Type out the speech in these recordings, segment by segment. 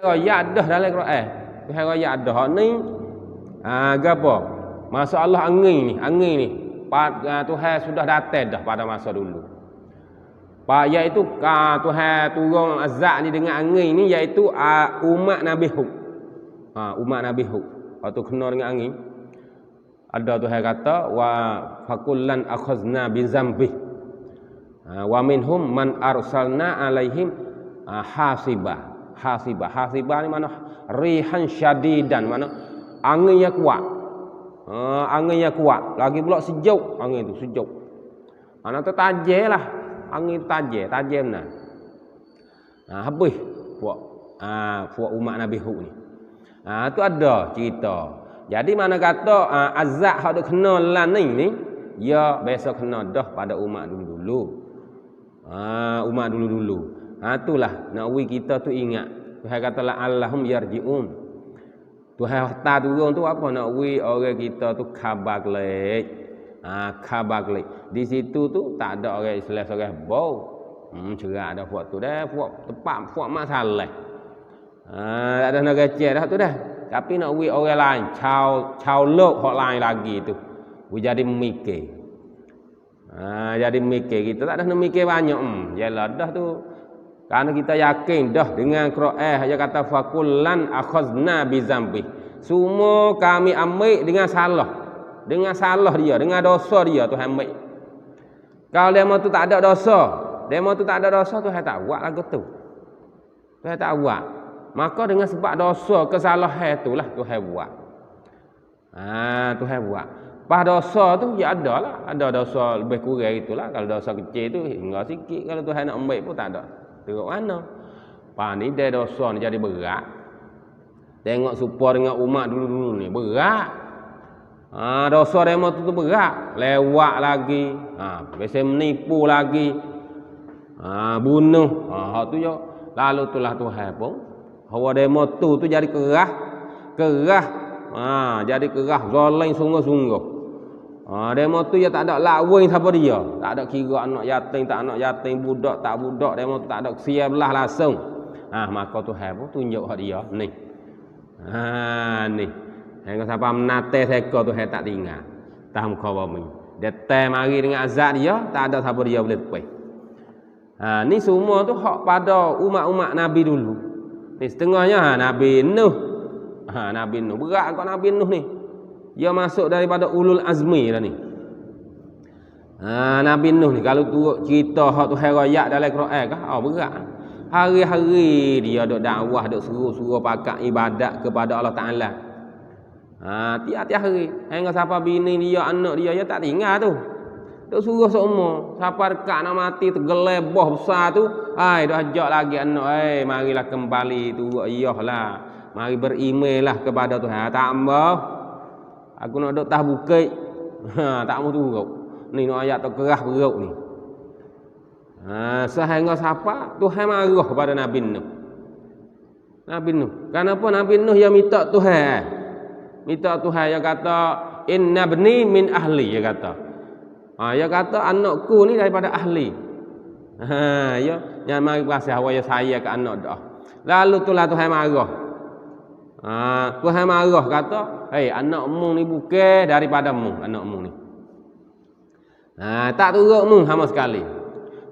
raya dah dalam Quran. Tuhan raya dah hak ni. Ha gapo? Masa Allah angin ni, angin ni. Pa, uh, Tuhan sudah datang dah pada masa dulu. Pa iaitu uh, Tuhan turun azab ni dengan angin ni iaitu uh, umat Nabi Hud. Ha umat Nabi Hud. Waktu kena dengan angin. Ada Tuhan kata wa fakullan akhazna bi zambi. Ha, wa minhum man arsalna alaihim uh, hasibah hasibah. Ni mana rihan syadidan mana angin yang kuat. Uh, angin yang kuat. Lagi pula sejuk angin tu sejuk. Anak tu tajam lah. Angin tu tajam, tajam nah. Ha, habis buat ha, buat umat Nabi Hud ni. Ha, tu ada cerita. Jadi mana kata ha, azab hak duk kena lan ni ni ya biasa kena dah pada umat dulu-dulu. Ha, umat dulu-dulu. Ha itulah nak kita tu ingat. Tuhan kata la allahum yarjiun. Tuhan hantar turun tu apa nak wi orang kita tu khabar kelek. Ha khabar kelek. Di situ tu tak ada orang Islam seorang bau. Hmm cerak ada buat tu dah, buat tepat buat masalah. Ha tak ada nak kecil dah tu dah. Tapi nak wi orang lain, chau chau lok hok lain lagi tu. Wi jadi mikir. Ha jadi mikir kita tak ada nak mikir banyak. Hmm yalah dah tu kerana kita yakin dah dengan Quran dia kata fakullan akhazna bi zambi. Semua kami ambil dengan salah. Dengan salah dia, dengan dosa dia Tuhan ambil. Kalau demo tu tak ada dosa, demo tu tak ada dosa Tuhan tak buat lagu tu. Tuhan tak buat. Maka dengan sebab dosa kesalahan itulah Tuhan buat. Ha, Tuhan buat. Pas dosa tu ya ada lah. Ada dosa lebih kurang itulah. Kalau dosa kecil tu hingga sikit. Kalau Tuhan nak ambil pun tak ada. Tengok mana? Pa ni dia dosa ni jadi berat. Tengok supaya dengan umat dulu-dulu ni berat. Ha, dosa demo tu, tu berat. Lewat lagi. Ha, biasa menipu lagi. Ha, bunuh. Ha, hak tu yo. Lalu itulah Tuhan pun. Hawa demo tu tu jadi kerah. Kerah. Ha, jadi kerah. Zalim sungguh-sungguh. Ha, demo tu ya tak ada lawan siapa dia. Tak ada kira anak yatim, tak anak yatim, budak, tak budak. Demo tu tak ada sia belah langsung. Ha, maka tu hai pun tunjuk hak dia. Ni. Ha, ni. Hingga siapa menate seka tu hai tak tinggal. Tak muka bumi. Dia teh mari dengan azab dia, tak ada siapa dia boleh tepi. Ha, ni semua tu hak pada umat-umat Nabi dulu. Ni setengahnya ha, Nabi Nuh. Ha, Nabi Nuh. Berat kau Nabi Nuh ni. Dia masuk daripada ulul azmi dah ni. Ha, Nabi Nuh ni kalau turut cerita hak tu herayak dalam Quran kah? Oh berat. Hari-hari dia duk dakwah, duk suruh-suruh pakat ibadat kepada Allah Taala. Ha, tiap-tiap hari. Hingga siapa bini dia, anak dia, dia tak tinggal tu. Duk suruh semua. Siapa dekat nak mati tergelebah besar tu, ai dah ajak lagi anak, eh marilah kembali tu, iyalah. Mari beriman lah kepada Tuhan. Tak ambah. Aku nak duk tah bukit. Ha, tak mau turut. Ni nak ayat tu kerah perut ni. Ha, sehingga siapa? Tuhan marah kepada Nabi Nuh. Nabi Nuh. Kenapa Nabi Nuh yang minta Tuhan? Minta Tuhan yang kata inna bni min ahli dia kata. Ha, dia kata anakku ni daripada ahli. Ha, ya, yang mari kasih awak saya ke anak dah. Lalu tulah Tuhan marah. Ha, Tuhan marah kata, "Hei, anakmu ni bukan daripadamu, anakmu ni." Ha, tak turut mu sama sekali.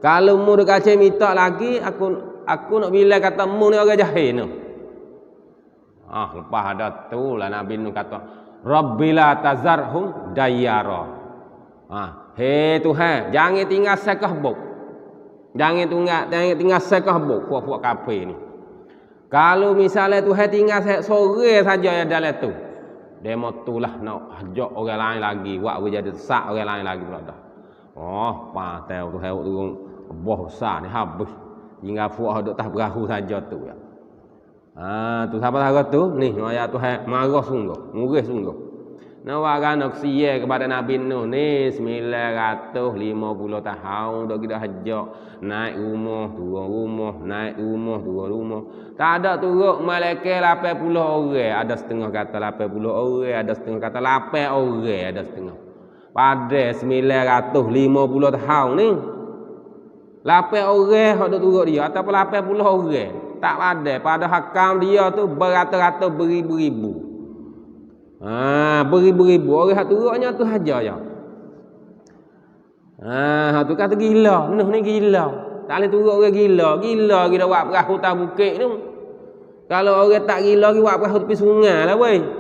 Kalau mu dak kacau minta lagi, aku aku nak bilang kata mu ni orang jahil ni. Ah, lepas ada tu lah Nabi Nuh kata, "Rabbila tazarhum dayara." Ah, hei Tuhan, jangan tinggal sekah buk. Jangan tinggal jangan tinggal sekah buk puak-puak kafir ni. Kalau misalnya Tuhan tinggal sore saja yang dalam tu. Demo tu lah nak ajak orang lain lagi. Buat jadi sak orang lain lagi pula dah. Oh, patel tu hewak turun boh besar ni habis. Tinggal puak duk tah perahu saja tu ya. Ha, tu siapa tahu tu? Ni ayat tu marah sungguh, murih sungguh. Nawa kan sia kepada Nabi Nuh ni 950 tahun dah kita hajak naik rumah, turun rumah, naik rumah, turun rumah. Tak ada turut malaikat 80 orang, ada setengah kata 80 orang, ada setengah kata 8 orang, ada setengah. Pada 950 tahun ni 8 orang hak duk turut dia ataupun 80 orang. tak ada pada hakam dia tu beratus-ratus beribu-ribu ha beribu-ribu. Orang hak turunnya tu haja ya. Ha tu kata gila. Nuh ni gila. Tak boleh turun orang gila. Gila kita buat perahu tak bukit tu kalau orang tak gila kita buat perahu tepi sungai lah weh